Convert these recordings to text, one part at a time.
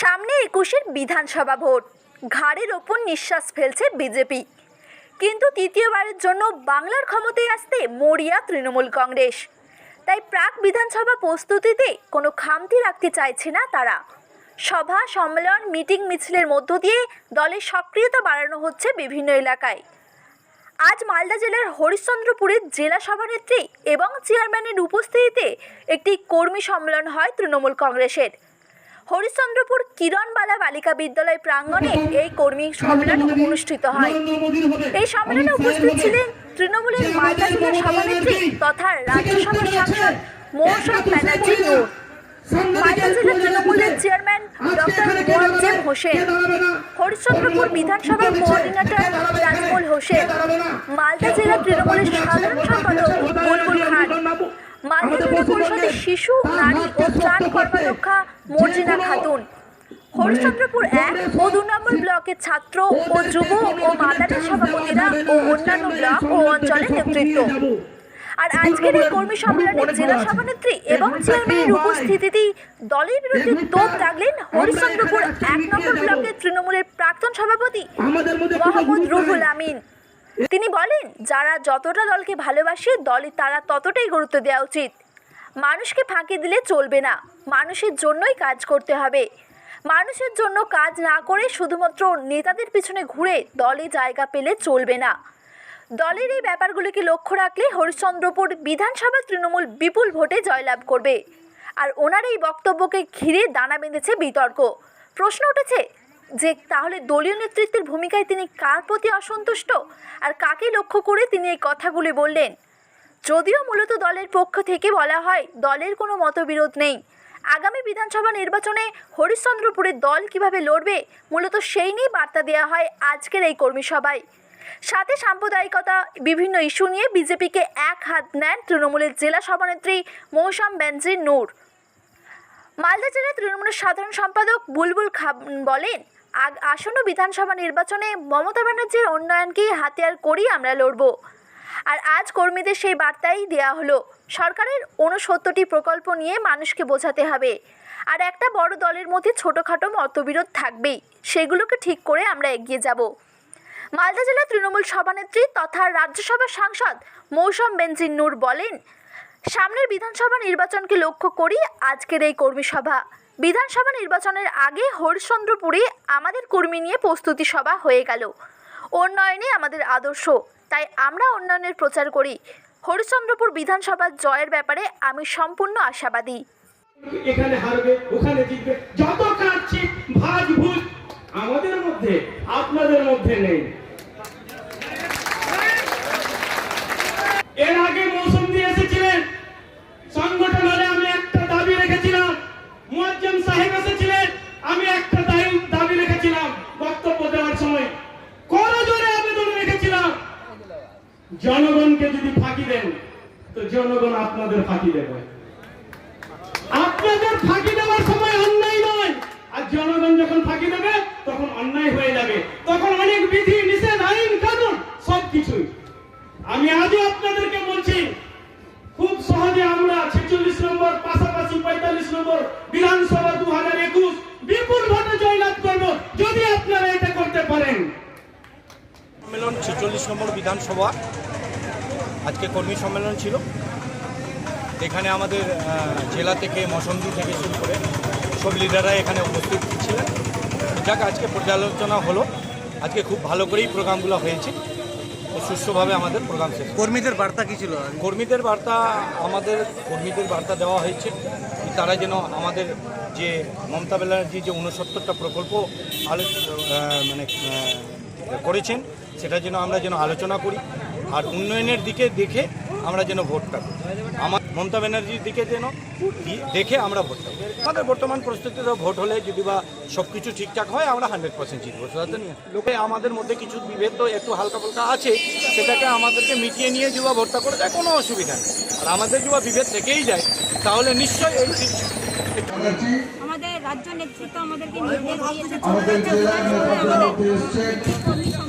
সামনে একুশের বিধানসভা ভোট। ঘাড়ের ওপর নিঃশ্বাস ফেলছে বিজেপি। কিন্তু তৃতীয়বারের জন্য বাংলার ক্ষমতায় আসতে মরিয়া তৃণমূল কংগ্রেস। তাই প্রাক বিধানসভা প্রস্তুতিতে কোনো খামতি রাখতে চাইছে না তারা। সভা, সম্মেলন, মিটিং মিছিলের মধ্য দিয়ে দলের সক্রিয়তা বাড়ানো হচ্ছে বিভিন্ন এলাকায়। আজ মালদা জেলার হরিশ্চন্দ্রপুরের জেলা সভানেত্রী এবং চেয়ারম্যানের উপস্থিতিতে একটি কর্মী সম্মেলন হয় তৃণমূল কংগ্রেসের। হরিশ্চন্দ্রপুর কিরণবালা বালিকা বিদ্যালয় প্রাঙ্গণে এই কর্মী সম্মেলন অনুষ্ঠিত হয়। এই সম্মেলনে উপস্থিত ছিলেন তৃণমূলের মালদা জেলার সভানেত্রী তথা রাজ্যসভার সাংসদ মৌসুম ব্যানার্জি জেলা চেয়ারম্যান ডক্টর হোসেন বিধানসভার হোসেন জেলা তৃণমূলের মালদা জেলা পরিষদের শিশু, নারী ও ত্রাণ কর্মরক্ষা মর্জিনা খাতুন হরিশ্চন্দ্রপুর এক ও দু নম্বর ব্লকের ছাত্র ও যুব ও মাদারের সভাপতিরা ও অন্যান্য ব্লক ও অঞ্চলের নেতৃত্ব। আর আজকের এই কর্মী সম্মেলনে জেলা সভানেত্রী এবং চেয়ারম্যানের উপস্থিতিতেই দলের বিরুদ্ধে তোপ দাগলেন হরিশ্চন্দ্রপুর এক নম্বর ব্লকের তৃণমূলের প্রাক্তন সভাপতি মোহাম্মদ রুহুল আমিন। তিনি বলেন যারা যতটা দলকে ভালোবাসে দলে তারা ততটাই গুরুত্ব দেওয়া উচিত। মানুষকে ফাঁকি দিলে চলবে না। মানুষের জন্যই কাজ করতে হবে। মানুষের জন্য কাজ না করে শুধুমাত্র নেতাদের পিছনে ঘুরে দলে জায়গা পেলে চলবে না। দলের এই ব্যাপারগুলিকে লক্ষ্য রাখলে হরিশ্চন্দ্রপুর বিধানসভা তৃণমূল বিপুল ভোটে জয়লাভ করবে। আর ওনার এই বক্তব্যকে ঘিরে দানা বেঁধেছে বিতর্ক। প্রশ্ন উঠেছে যে, তাহলে দলীয় নেতৃত্বের ভূমিকায় তিনি কার প্রতি অসন্তুষ্ট? আর কাকে লক্ষ্য করে তিনি এই কথাগুলি বললেন? যদিও মূলত দলের পক্ষ থেকে বলা হয়, দলের কোনো মতবিরোধ নেই। আগামী বিধানসভা নির্বাচনে হরিশ্চন্দ্রপুরের দল কীভাবে লড়বে, মূলত সেই নিয়ে বার্তা দেওয়া হয় আজকের এই কর্মী সভায়। সাথে সাম্প্রদায়িকতা, বিভিন্ন ইস্যু নিয়ে বিজেপিকে এক হাত নেন তৃণমূলের জেলা সভানেত্রী মৌসাম বেনজির নূর। মালদা জেলা তৃণমূলের সাধারণ সম্পাদক বুলবুল খান বলেন আসন্ন বিধানসভা নির্বাচনে মমতা ব্যানার্জির উন্নয়নকেই হাতিয়ার করেই আমরা লড়ব। আর আজ কর্মীদের সেই বার্তাই দেওয়া হলো, সরকারের ঊনসত্তরটি প্রকল্প নিয়ে মানুষকে বোঝাতে হবে। আর একটা বড় দলের মধ্যে ছোটোখাটো মতবিরোধ থাকবেই, সেগুলোকে ঠিক করে আমরা এগিয়ে যাব। মালদা জেলা তৃণমূল সভানেত্রী তথা রাজ্যসভার সাংসদ মৌসম বেনজির নূর বলেন, সামনের বিধানসভা নির্বাচনকে লক্ষ্য করি আজকের এই কর্মী সভা। বিধানসভা নির্বাচনের আগে হরিশ্চন্দ্রপুরে আমাদের কর্মী নিয়ে প্রস্তুতি সভা হয়ে গেল। উন্নয়নে আমাদের আদর্শ। তাই আমরা উন্নয়নের প্রচার করি। হরিচন্দ্রপুর বিধানসভার জয়ের ব্যাপারে আমি সম্পূর্ণ আশাবাদী। এখানে হারবে, ওখানে জিতবে। যত কাটছি ভাগ ভুজ। আমাদের মধ্যে, আপনাদের মধ্যে নেই এর আগে মৌসুম দিয়ে এসেছিলেন সংগঠন হলে আমি একটা দাবি রেখেছিলাম মুয়াজ্জম সাহেব এসেছিলেন আমি একটা দাবি দাবি রেখেছিলাম বক্তব্য দেওয়ার সময় করজোরে আবেদন রেখেছিলাম জনগণকে যদি ফাঁকি দেন, তো জনগণ আপনাদের ফাঁকি দেবে। আপনাদের ফাঁকি দেওয়ার সময় অন্যায় নয়। আর জনগণ যখন ফাঁকি দেবে, তখন অন্যায় হয়ে যাবে। তখন অনেক বিধি, নিষেধ, আইন, কানুন, সব কিছুই। আমি আজও আপনাদেরকে বলছি, খুব সহজে আমরা ছেচল্লিশ নম্বর, পাশাপাশি পঁয়তাল্লিশ নম্বর বিধানসভা দু হাজার একুশ বিপুল ভোটে জয়লাভ করব, যদি আপনারা এটা করতে পারেন। সম্মেলন ছেচল্লিশ নম্বর বিধানসভা আজকে কর্মী সম্মেলন ছিল। এখানে আমাদের জেলা থেকে মসন্দি থেকে শুরু করে সব লিডাররা এখানে উপস্থিত ছিলেন। যাক আজকে পর্যালোচনা হলো। আজকে খুব ভালো করেই প্রোগ্রামগুলো হয়েছে। তো সুষ্ঠুভাবে আমাদের প্রোগ্রাম শেষ কর্মীদের বার্তা কি ছিল কর্মীদের বার্তা আমাদের কর্মীদের বার্তা দেওয়া হয়েছে। তারা যেন আমাদের যে মমতা ব্যানার্জি যে উনসত্তরটা প্রকল্প আলো- মানে করেছেন সেটা যেন আমরা যেন আলোচনা করি। আর উন্নয়নের দিকে দেখে আমরা যেন ভোটটা করি। আমার মমতা ব্যানার্জির দিকে যেন দেখে আমরা ভোটটা করি। আমাদের বর্তমান পরিস্থিতিতে ভোট হলে যদি বা সব কিছু ঠিকঠাক হয় আমরা হান্ড্রেড পার্সেন্ট জিতবো। সেটা নিয়ে। লোকে আমাদের মধ্যে কিছু বিভেদ তো একটু হালকা ফুলকা আছে সেটাকে আমাদেরকে মিটিয়ে নিয়ে যুবা ভোটটা করে দেয় কোনো অসুবিধা নেই। আর আমাদের যুবা বিভেদ থেকেই যায় তাহলে নিশ্চয়ই এই আমাদের রাজ্য নেতৃত্ব আমাদেরকে নির্দেশ দিয়েছে।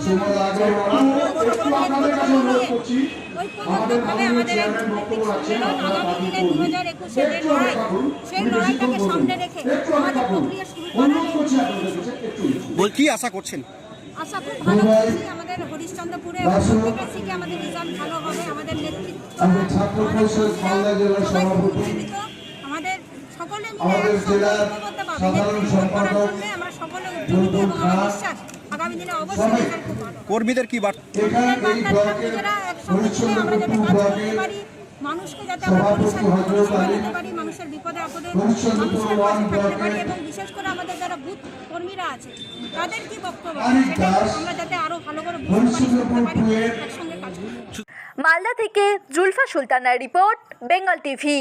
আমাদের সুমন আগরওয়াল একটু আপনাদের কাছে অনুরোধ করছি। আমাদের এই নেতৃত্ব সম্মেলন আগামী দিনে দু হাজার একুশে যে লড়াই সেই লড়াইটাকে সামনে রেখে আমাদের প্রক্রিয়া শুরু বল কি আশা করছেন আশা খুব ভালো করছি আমাদের হরিশ্চন্দ্রপুরে আমাদের রেজাল্ট ভালো হবে আমাদের নেতৃত্ব আমাদের আমাদের সকলে মিলে ঐক্যবদ্ধভাবে নেতৃত্ব করার আমরা সকলে এবং বিশ্বাস আগামী দিনে অবশ্যই কর্মীদের কি বার্তা? মানুষকে যাতে আমরা পারি মানুষের বিপদে আপদে মানুষের পাশে থাকতে পারি এবং বিশেষ করে আমাদের যারা বুথ কর্মীরা আছে তাদের কি বক্তব্য? সেটা আমরা যাতে আরও ভালো করে বুঝতে পারি করতে পারি একসঙ্গে কাজ মালদা থেকে জুলফা সুলতানার রিপোর্ট বেঙ্গল টিভি।